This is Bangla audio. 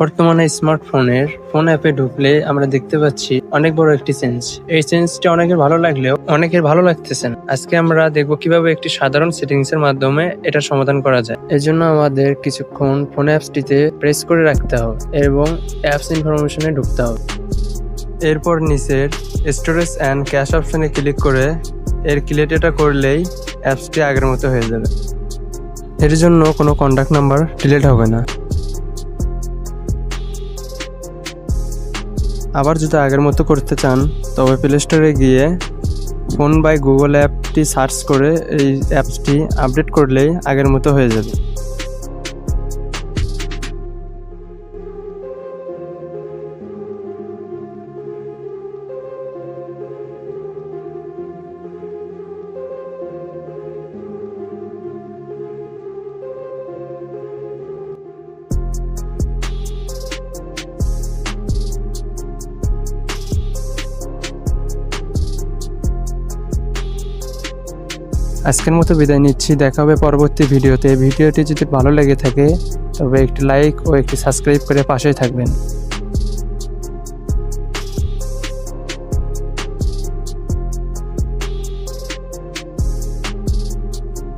বর্তমানে স্মার্টফোনের ফোন অ্যাপে ঢুকলে আমরা দেখতে পাচ্ছি অনেক বড় একটি চেঞ্জ। এই চেঞ্জটা অনেকের ভালো লাগলেও অনেকের ভালো লাগতেছে না। আজকে আমরা দেখব কীভাবে একটি সাধারণ সেটিংস এর মাধ্যমে এটা সমাধান করা যায়। এর জন্য আমাদের কিছুক্ষণ ফোন অ্যাপসটিতে প্রেস করে রাখতে হবে এবং অ্যাপস ইনফরমেশনে ঢুকতে হবে। এরপর নিচের স্টোরেজ অ্যান্ড ক্যাশ অপশনে ক্লিক করে এর ক্লিয়ার করলেই অ্যাপসটি আগের মতো হয়ে যাবে। এর জন্য কোনো কন্ট্যাক্ট নাম্বার ডিলিট হবে না। আবার যদি আগের মতো করতে চান, তবে প্লে স্টোরে গিয়ে ফোন বাই গুগল অ্যাপটি সার্চ করে এই অ্যাপসটি আপডেট করলেই আগের মতো হয়ে যাবে। আজকের মতো বিদায় নিচ্ছি। দেখা হবে পরবর্তী ভিডিওতে। ভিডিওটি যদি ভালো লেগে থাকে, তবে একটি লাইক ও একটি সাবস্ক্রাইব করে পাশেই থাকবেন।